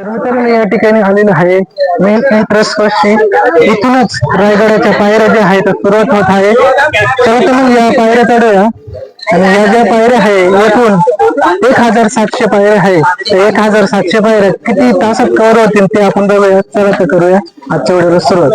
तर मित्रांनो या ठिकाणी आलेलो आहे. मेन एंट्रन्स पाशी इथूनच रायगडाच्या पायऱ्या ज्या आहेत सुरुवात होत आहे. तर मित्रांनो या पायऱ्या चढूया. आणि या ज्या पायऱ्या आहे एकूण एक हजार सातशे पायऱ्या आहे. तर एक हजार सातशे पायऱ्या किती तासात कव्हर होतील ते आपण बघूया. चला तर करूया. आजच्या व्हिडिओला सुरुवात.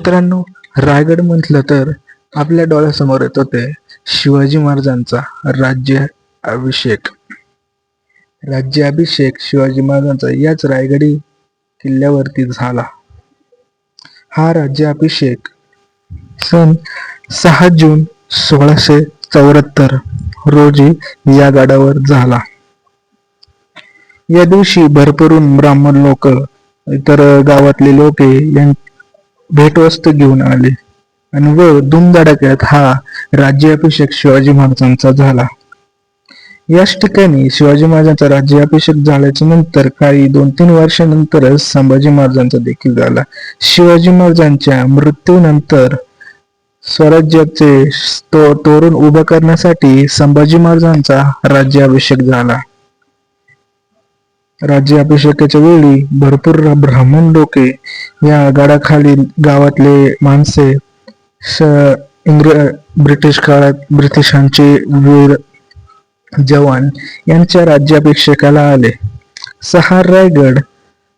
मित्रांनो रायगड म्हटलं तर आपल्या डोळ्यासमोर येत होते शिवाजी महाराजांचा राज्य अभिषेक. राज्याभिषेक शिवाजी महाराजांचा याच रायगडी किल्ल्यावरती झाला. हा राज्याभिषेक सन सहा जून सोळाशे चौऱ्याहत्तर रोजी या गडावर झाला. या दिवशी भरपूरून ब्राह्मण लोक इतर गावातले लोक भेटवस्तू घेऊन आले. आणि व धुमधडाक्यात हा राज्याभिषेक शिवाजी महाराजांचा झाला. याच ठिकाणी शिवाजी महाराजांचा राज्याभिषेक झाल्याच्यानंतर काही दोन तीन वर्षानंतरच संभाजी महाराजांचा देखील झाला. शिवाजी महाराजांच्या मृत्यूनंतर स्वराज्याचे तो तोरण उभं करण्यासाठी संभाजी महाराजांचा राज्याभिषेक झाला. राज्याभिषेकाच्या वेळी भरपूर ब्राह्मण लोके या गडाखाली गावातले माणसे इंग्र ब्रिटिश काळात ब्रिटिशांचे वीर जवान यांच्या राज्याभिषेकाला आले. सहा रायगड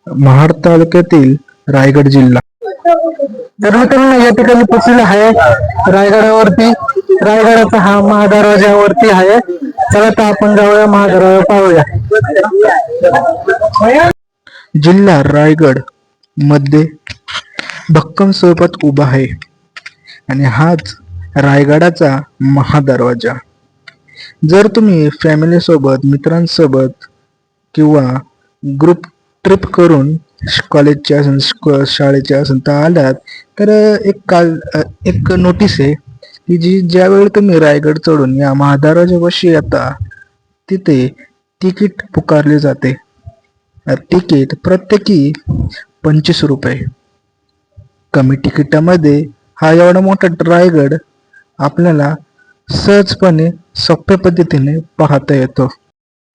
महाड तालुक्यातील रायगड जिल्हा. तर मित्रांनो या ठिकाणी पोचलेलं आहे. रायगडावरती रायगडाचा हा महादरवाज्यावरती आहे. चला तर आपण जाऊया महादरवाजा पाहूया. जिल्हा रायगडमध्ये भक्कम स्वरूपात उभा आहे. आणि हाच रायगडाचा महादरवाजा. जर तुम्ही फॅमिली सोबत मित्रांसोबत किंवा ग्रुप ट्रिप करून कॉलेजच्या असेल स्क- शाळेच्या असेल तर आलात तर एक काल एक नोटीस आहे. की जी ज्यावेळी तुम्ही रायगड चढून या महादरवाजापाशी येता तिथे तिकीट पुकारले जाते. तिकीट प्रत्येकी पंचवीस रुपये. कमी तिकिटामध्ये हा एवढा मोठा रायगड आपल्याला सहजपणे सोप्या पद्धतीने पाहता येतो.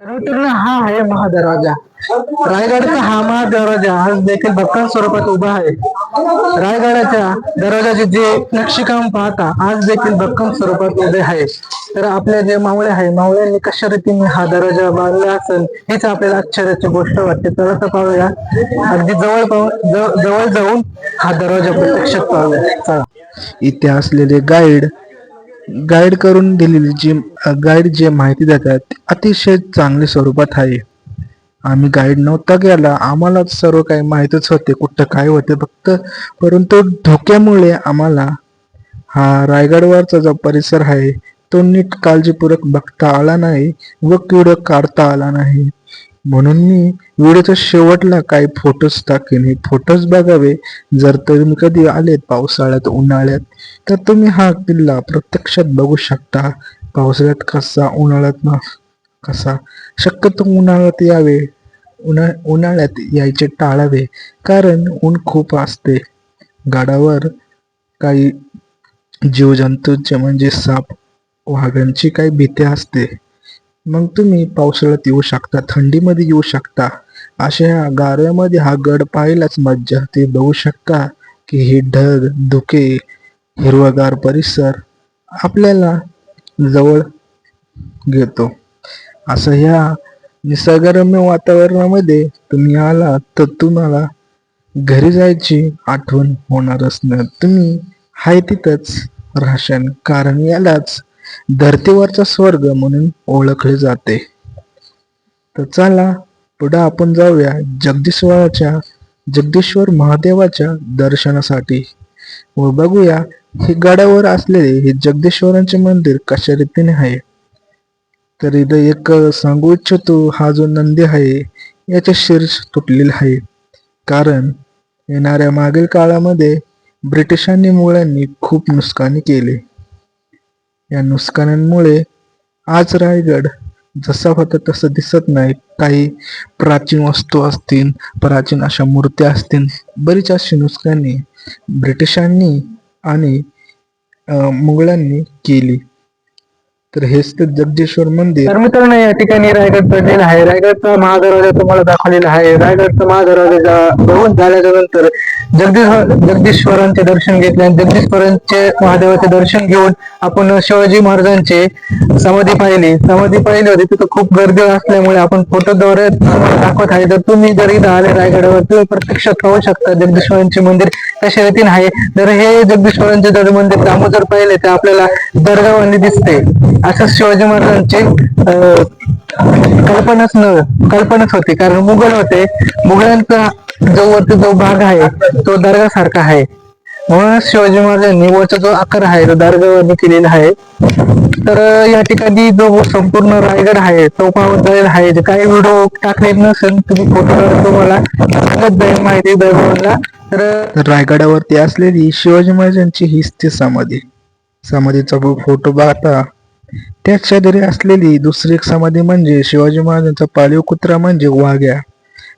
मित्रांनो हा आहे महादरवाजा. रायगडचा हा महादरवाजा आज देखील भक्कम स्वरूपात उभा आहे. रायगडाच्या दरवाजाचे जे नक्षीकाम पाहता आज देखील भक्कम स्वरूपात उभे आहे. तर आपल्या जे मावळे आहे मावळ्यांनी कशा रीतीने हा दरवाजा बांधला असेल हेच आपल्याला आश्चर्याची गोष्ट वाटते. तर असं पाहूया. अगदी जवळ पाहून जवळ जाऊन हा दरवाजा प्रत्यक्षात पाहूया. इथे असलेले गाईड गाईड करून दिलेली जी गाईड जे माहिती देतात ती अतिशय चांगल्या स्वरूपात आहे. आम्ही गाईड नव्हता गेला आम्हाला सर्व काही माहितच होते कुठं काय होते फक्त परंतु धोक्यामुळे आम्हाला हा रायगडवरचा जो परिसर आहे तो नीट काळजीपूर्वक बघता आला नाही व किड काढता आला नाही. म्हणून मी व्हिडिओच्या शेवटला काही फोटोज टाकेन. हे फोटोज बघावे. जर तुम्ही कधी आलेत पावसाळ्यात उन्हाळ्यात तर तुम्ही हा किल्ला प्रत्यक्षात बघू शकता. पावसाळ्यात कसा उन्हाळ्यात ना कसा? शक्यतो उन्हाळ्यात यावे. उन्हा उन्हाळ्यात यायचे टाळावे. कारण ऊन खूप असते. गाडावर काही जीवजंतूंचे म्हणजे साप वाघांची काही भीती असते. मग तुम्ही पावसाळ्यात येऊ शकता. थंडीमध्ये येऊ शकता. अशा ह्या गारव्यामध्ये हा गड पाहिलाच मज्जा. ते बघू शकता की हे ढग धुके हिरवगार परिसर आपल्याला जवळ घेतो. असं ह्या निसर्गरम्य वातावरणामध्ये तुम्ही आलात तर तुम्हाला घरी जायची आठवण होणारच नाही. तुम्ही हाय तिथंच राहशान कारण यालाच धर्तीवरचा स्वर्ग म्हणून ओळखले जाते. तर चला पुढे आपण जाऊया जगदीश्वराच्या जगदीश्वर महादेवाच्या दर्शनासाठी. व बघूया हे गडावर असलेले हे जगदीश्वरांचे मंदिर कशा रीतीने आहे. तर इथं एक सांगू इच्छितो हा जो नंदी आहे याचे शीर्ष तुटलेला आहे. कारण येणाऱ्या मागील काळामध्ये ब्रिटिशांनी मुळांनी खूप नुकसानी केले. या नुकसानांमुळे आज रायगड जसा होता तसं दिसत नाही. काही प्राचीन वस्तू असतील प्राचीन अशा मूर्त्या असतील बरीच अशी नुकसानी ब्रिटिशांनी आणि मुघलांनी केली. तर हेच तर जगदीश्वर मंदिर. तर मित्रांनो या ठिकाणी रायगड चढलेला आहे. रायगडचा महादरवाजा तुम्हाला दाखवलेला आहे. रायगडचा महादरवाजा बघून झाल्याच्यानंतर जगदीश जगदीश्वरांचे दर्शन घेतले आणि जगदीश्वरांचे महादेवाचे दर्शन घेऊन आपण शिवाजी महाराजांचे समाधी पाहिली. समाधी पाहिली होती तिथं खूप गर्दी असल्यामुळे आपण फोटोद्वारे दाखवत आहे. जर तुम्ही जर इथं आले रायगडावर तुम्ही प्रत्यक्षात पाहू शकता जगदीश्वरांचे मंदिर कशा रीतीने आहे. तर हे जगदीश्वरांचे जर मंदिर दामोदर जर पाहिले तर आपल्याला दर्गावानी दिसते. असं शिवाजी महाराजांची अं, कल्पनाच न कल्पनाच होती. कारण मुघल होते. मुघलांचा जो वरती जो भाग आहे तो दर्गा सारखा आहे. म्हणूनच शिवाजी महाराजांनी वरचा जो आकार आहे तो दर्गावरनी केलेला आहे. तर या ठिकाणी जो संपूर्ण रायगड आहे तो पाहून आहे. जे काही व्हिडिओ टाकले नसेल तुम्ही फोटो तुम्हाला. सांगत जाईल माहिती दर्गावरला. तर रायगडावरती असलेली शिवाजी महाराजांची हीच ती समाधी. समाधीचा फोटो पाहता त्याच शेजारी असलेली दुसरी एक समाधी म्हणजे शिवाजी महाराजांचा पाळीव कुत्रा म्हणजे वाघ्या.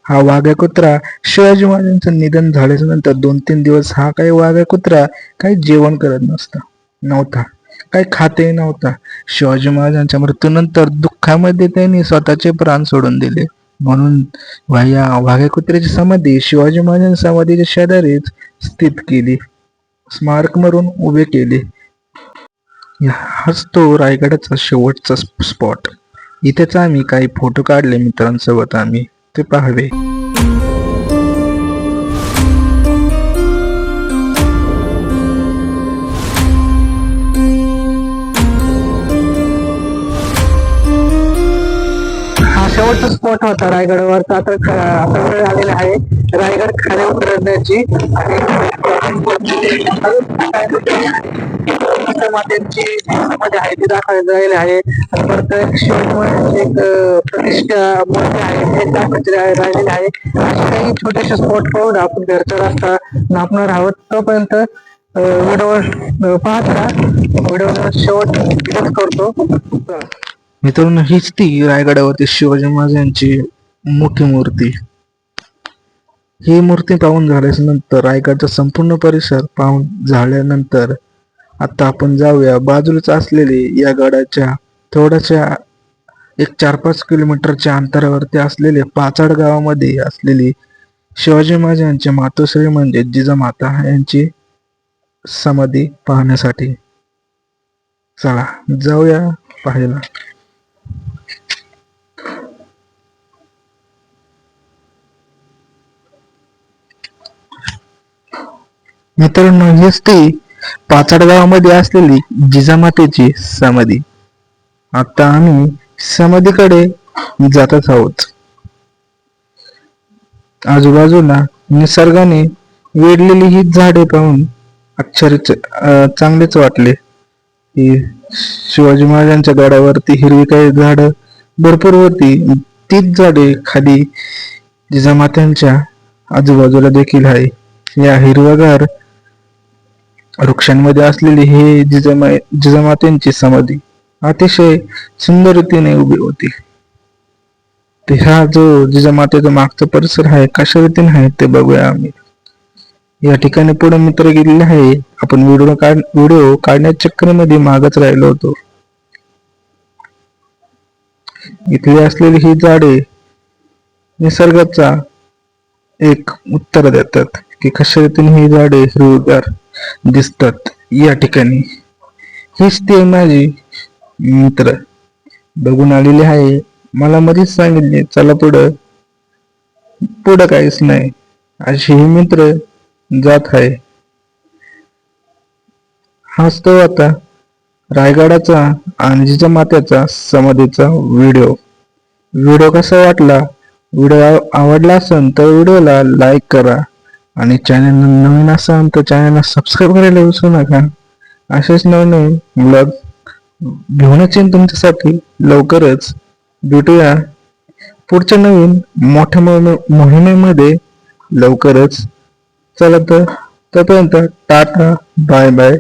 हा वाघ्या कुत्रा शिवाजी महाराजांचं निधन झाल्याच्यानंतर दोन तीन दिवस हा काही वाघ्या कुत्रा काही जेवण करत नसता नव्हता. काही खाते नव्हता. शिवाजी महाराजांच्या मृत्यूनंतर दुःखामध्ये त्यांनी स्वतःचे प्राण सोडून दिले. म्हणून वाया वाघ्या कुत्र्याची समाधी शिवाजी महाराजांच्या समाधीच्या शेजारीच स्थित केली. स्मारक मरून उभे केले. हाच तो रायगडाचा शेवटचा स्पॉट इथेच आम्ही काही फोटो काढले मित्रांसोबत आम्ही. ते पाहावे. हा शेवटचा स्पॉट होता रायगडवर आता आता वेळ आलेला आहे. रायगड खाण्यावर उतरण्याची आणि मातेची समाधी आहे ती दाखवायची राहिली आहे. परत एक एक प्रतिष्ठा मूर्ती आहे ते दाखवायची राह- राहिलेली आहे. असे काही छोटेसे स्पॉट पाहून आपण घरचा रस्ता नापणार आहोत. तोपर्यंत व्हिडिओ पाहत राहा. व्हिडिओ शेवट करतो. मित्रांनो हीच ती रायगडावरती शिवाजी महाराजांची मोठी मूर्ती. ही मूर्ती पाहून झाल्यानंतर रायगडचा संपूर्ण परिसर पाहून झाल्यानंतर आता आपण जाऊया. बाजूलाच असलेले या गडाच्या थोड्याशा एक चार पाच किलोमीटरच्या अंतरावरती असलेले पाचाड गावामध्ये असलेली शिवाजी महाराजांची मातोश्री म्हणजे जिजामाता यांची समाधी पाहण्यासाठी. चला जाऊया पाहायला. मित्रांनो हेच ती पाचाड गावामध्ये असलेली जिजामातेची समाधी. आता आम्ही समाधीकडे जातच आहोत. आजूबाजूला निसर्गाने वेढलेली ही झाडे पाहून अक्षर चांगलेच वाटले. शिवाजी महाराजांच्या गडावरती हिरवी काही झाड भरपूर होती तीच झाडे खाली जिजामात्यांच्या आजूबाजूला देखील आहे. या हिरवगार वृक्षांमध्ये असलेली हे जिजामा जिजामातेंची समाधी अतिशय सुंदर रीतीने उभी होती. ते हा जो जिजामातेचा मागचा परिसर आहे कशा रीतीने आहे ते बघूया आम्ही. या ठिकाणी पुढे मित्र गेलेले आहे आपण व्हिडिओ काढ व्हिडिओ काढण्याच्या चक्करमध्ये मागच राहिलो होतो. इथली असलेली ही झाडे निसर्गाचा एक उत्तर देतात की कशा रीतीने ही झाडे हिरवीगार दिसतात. या ठिकाणी. हीच ते माझी मित्र. बघून आलेले आहे. मला मध्येच सांगितले चला पुढं. पुढं काहीच नाही. अशी ही मित्र जात आहे. हाच तो आता रायगडाचा आणजीच्या मात्याचा समाधीचा व्हिडिओ. व्हिडिओ कसा वाटला? व्हिडिओ आवडला असेल तर व्हिडिओला लाईक करा. आणि चॅनल नवीन असाल तर चॅनलला सबस्क्राईब करायला विसरू नका. असेच नवीन ब्लॉग घेऊनच येईन तुमच्यासाठी. लवकरच भेटूया. पुढच्या नवीन मोठ्या मोहिमेमध्ये लवकरच. चला तर तोपर्यंत टाटा बाय बाय